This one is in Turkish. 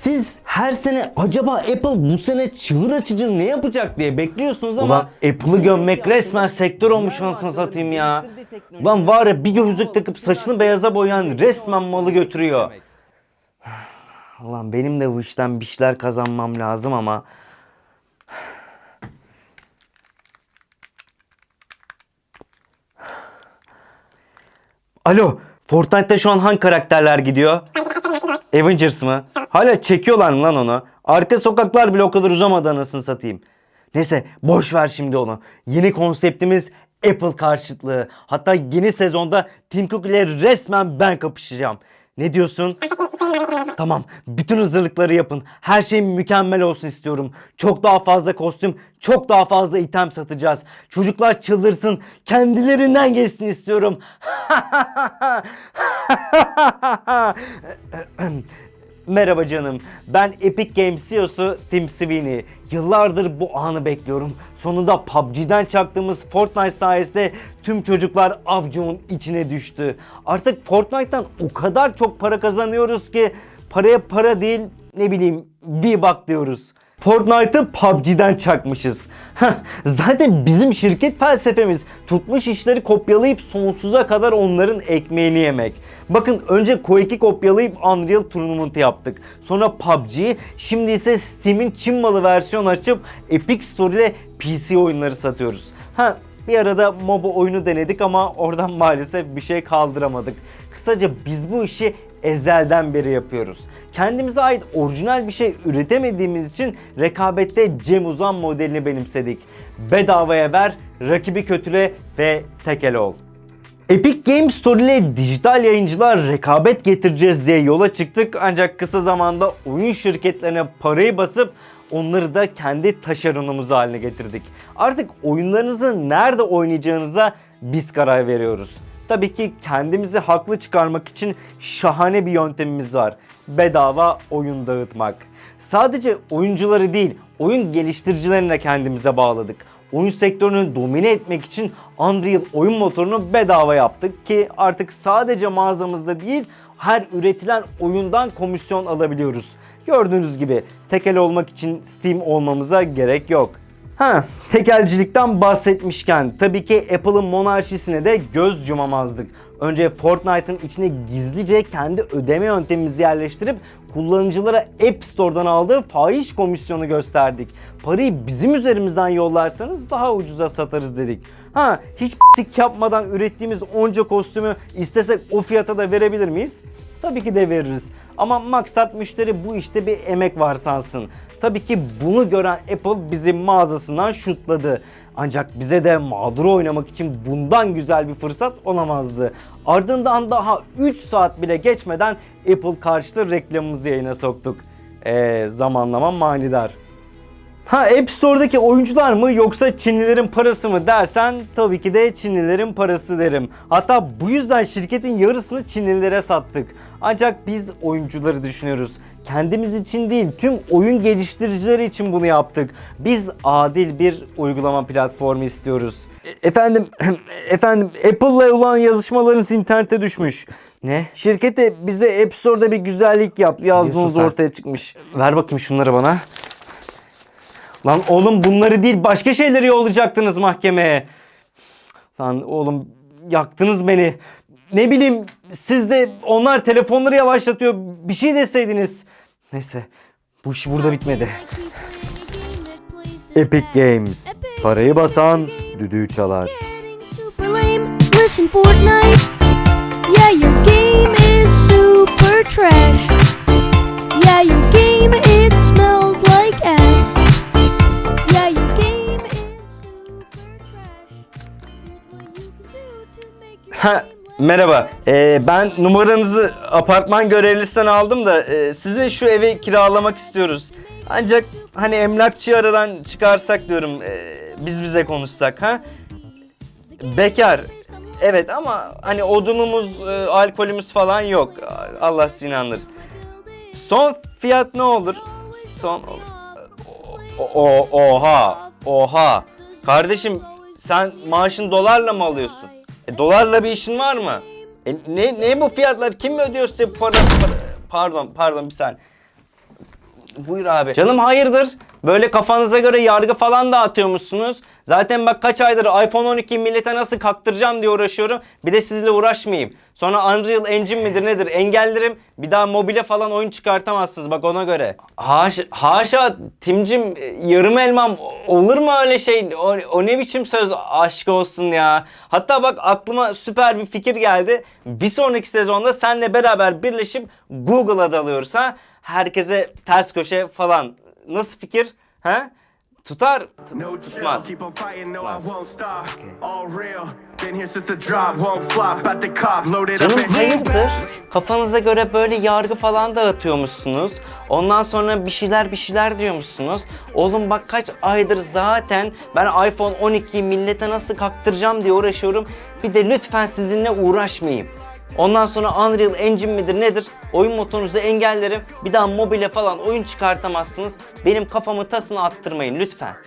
Siz her sene acaba Apple bu sene çığır açıcı ne yapacak diye bekliyorsunuz ama Ulan Apple'ı gömmek resmen sektör olmuş anasını satayım ya. Ulan var ya bir gözlük takıp saçını beyaza boyayan resmen malı götürüyor. Ulan benim de bu işten bir şeyler kazanmam lazım ama. Alo, Fortnite'ta şu an hangi karakterler gidiyor? Avengers mı? Hala çekiyorlar mı lan onu? Arka sokaklar bile o kadar uzamadı anasını satayım. Neyse boş ver şimdi onu. Yeni konseptimiz Apple karşıtlığı. Hatta yeni sezonda Tim Cook ile resmen ben kapışacağım. Ne diyorsun? Tamam. Bütün hazırlıkları yapın. Her şey mükemmel olsun istiyorum. Çok daha fazla kostüm, çok daha fazla item satacağız. Çocuklar çıldırsın. Kendilerinden geçsin istiyorum. Merhaba canım. Ben Epic Games CEO'su Tim Sweeney. Yıllardır bu anı bekliyorum. Sonunda PUBG'den çaktığımız Fortnite sayesinde tüm çocuklar avcumun içine düştü. Artık Fortnite'tan o kadar çok para kazanıyoruz ki paraya para değil ne bileyim V-Buck diyoruz. Fortnite'ı PUBG'den çakmışız. Zaten bizim şirket felsefemiz tutmuş işleri kopyalayıp sonsuza kadar onların ekmeğini yemek. Bakın önce Quake'i kopyalayıp Unreal Tournament yaptık. Sonra PUBG, şimdi ise Steam'in Çin malı versiyon açıp Epic Store ile PC oyunları satıyoruz. Ha bir arada MOBA oyunu denedik ama oradan maalesef bir şey kaldıramadık. Kısaca biz bu işi ezelden beri yapıyoruz. Kendimize ait orijinal bir şey üretemediğimiz için rekabette Cem Uzan modelini benimsedik. Bedavaya ver, rakibi kötüle ve tekel ol. Epic Games Store ile dijital yayıncılar rekabet getireceğiz diye yola çıktık ancak kısa zamanda oyun şirketlerine parayı basıp onları da kendi taşeronumuz haline getirdik. Artık oyunlarınızı nerede oynayacağınıza biz karar veriyoruz. Tabii ki kendimizi haklı çıkarmak için şahane bir yöntemimiz var. Bedava oyun dağıtmak. Sadece oyuncuları değil, oyun geliştiricilerini de kendimize bağladık. Oyun sektörünü domine etmek için Unreal oyun motorunu bedava yaptık ki artık sadece mağazamızda değil her üretilen oyundan komisyon alabiliyoruz. Gördüğünüz gibi tekel olmak için Steam olmamıza gerek yok. Ha, tekelcilikten bahsetmişken tabii ki Apple'ın monarşisine de göz yumamazdık. Önce Fortnite'ın içine gizlice kendi ödeme yöntemimizi yerleştirip kullanıcılara App Store'dan aldığı fahiş komisyonu gösterdik. Parayı bizim üzerimizden yollarsanız daha ucuza satarız dedik. Ha, hiç sik yapmadan ürettiğimiz onca kostümü istesek o fiyata da verebilir miyiz? Tabii ki de veririz. Ama maksat müşteri bu işte bir emek var. Tabii ki bunu gören Apple bizi mağazasından şutladı. Ancak bize de mağdur oynamak için bundan güzel bir fırsat olamazdı. Ardından daha 3 saat bile geçmeden Apple karşıtı reklamımızı yayına soktuk. Eee zamanlama manidar. Ha App Store'daki oyuncular mı yoksa Çinlilerin parası mı dersen tabii ki de Çinlilerin parası derim. Hatta bu yüzden şirketin yarısını Çinlilere sattık. Ancak biz oyuncuları düşünüyoruz. Kendimiz için değil tüm oyun geliştiricileri için bunu yaptık. Biz adil bir uygulama platformu istiyoruz. E- efendim, efendim Apple'la olan yazışmalarınız internete düşmüş. Ne? Şirkete bize App Store'da bir güzellik yap yazdığınız ortaya çıkmış. Ver bakayım şunları bana. Lan oğlum bunları değil başka şeyleri yollayacaktınız mahkemeye. Lan oğlum yaktınız beni. Ne bileyim siz de onlar telefonları yavaşlatıyor bir şey deseydiniz. Neyse bu iş burada bitmedi. Epic Games. Parayı basan düdüğü çalar. Listen, Fortnite. Ha, merhaba. Ee, ben numaranızı apartman görevlisinden aldım da e, sizin şu evi kiralamak istiyoruz. Ancak hani emlakçıyı aradan çıkarsak diyorum e, biz bize konuşsak ha. Bekar. Evet ama hani odunumuz, e, alkolümüz falan yok. Allah sizi inandırsın. Son fiyat ne olur? Son o, o- oha. Oha. Kardeşim sen maaşın dolarla mı alıyorsun? E, dolarla bir işin var mı? E, ne ne bu fiyatlar? Kim ödüyor size para, para- Pardon, pardon bir saniye. Buyur abi. Canım hayırdır? Böyle kafanıza göre yargı falan dağıtıyormuşsunuz. Zaten bak kaç aydır iPhone 12 millete nasıl kaktıracağım diye uğraşıyorum. Bir de sizle uğraşmayayım. Sonra Unreal Engine midir nedir engellerim. Bir daha mobile falan oyun çıkartamazsınız bak ona göre. Haşa, haşa Timcim yarım elmam olur mu öyle şey? O, o ne biçim söz aşk olsun ya. Hatta bak aklıma süper bir fikir geldi. Bir sonraki sezonda senle beraber birleşip Google'a dalıyoruz ha. Herkese ters köşe falan. Nasıl fikir? Ha? Tutar. Tut- tutmaz. Canım hayırdır? Kafanıza göre böyle yargı falan dağıtıyormuşsunuz. Ondan sonra bir şeyler bir şeyler diyormuşsunuz. Oğlum bak kaç aydır zaten ben iPhone 12'yi millete nasıl kaktıracağım diye uğraşıyorum. Bir de lütfen sizinle uğraşmayayım. Ondan sonra Unreal Engine midir nedir? Oyun motorunuzu engellerim. Bir daha mobile falan oyun çıkartamazsınız. Benim kafamı tasını attırmayın lütfen.